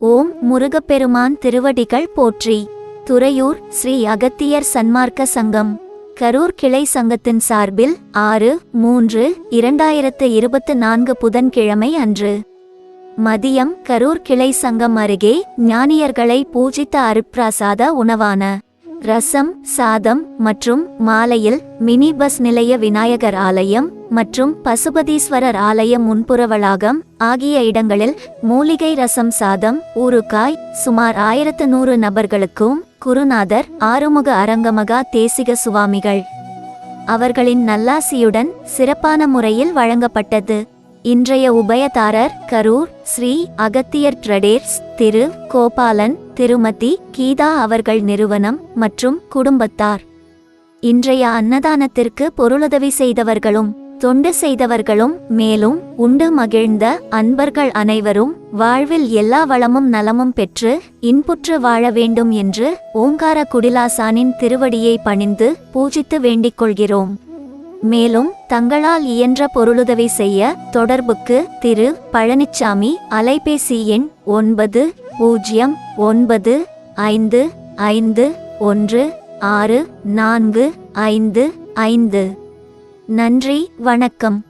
ஓம் முருகப்பெருமான் திருவடிகள் போற்றி. துறையூர் ஸ்ரீ அகத்தியர் சன்மார்க்க சங்கம். கரூர் கிளை சங்கத்தின் சார்பில் ஆறு மூன்று இரண்டாயிரத்து இருபத்து நான்கு புதன்கிழமை அன்று. மதியம் கரூர் கிளை சங்கம் அருகே ஞானியர்களை பூஜித்த அருட்பிரசாத உணவான ரசம் சாதம் மற்றும் மாலையில் மினி பஸ் நிலைய விநாயகர் ஆலயம் மற்றும் பசுபதீஸ்வரர் ஆலயம் முன்புற வளாகம் ஆகிய இடங்களில் மூலிகை ரசம் சாதம் ஊறுகாய் சுமார் ஆயிரத்து நூறு நபர்களுக்கும் குருநாதர் ஆறுமுக அரங்கமகா தேசிக சுவாமிகள். அவர்களின் நல்லாசியுடன் சிறப்பான முறையில் வழங்கப்பட்டது. இன்றைய உபயதாரர் கரூர் ஸ்ரீ அகத்தியர் ட்ரடேர்ஸ் திரு கோபாலன் திருமதி கீதா அவர்கள் நிறுவனம் மற்றும் குடும்பத்தார். இன்றைய அன்னதானத்திற்கு பொருளுதவி செய்தவர்களும் தொண்டு செய்தவர்களும் மேலும் உண்டு மகிழ்ந்த அன்பர்கள் அனைவரும் வாழ்வில் எல்லா வளமும் நலமும் பெற்று இன்புற்று வாழ வேண்டும் என்று ஓங்கார குடிலாசானின் திருவடியை பணிந்து பூஜித்து வேண்டிக் கொள்கிறோம். மேலும் தங்களால் இயன்ற பொருளுதவி செய்ய தொடர்புக்கு திரு. பழனிச்சாமி அலைபேசி எண் ஒன்பது பூஜ்ஜியம் ஒன்பது ஐந்து ஐந்து ஒன்று ஆறு நான்கு ஐந்து ஐந்து. நன்றி வணக்கம்.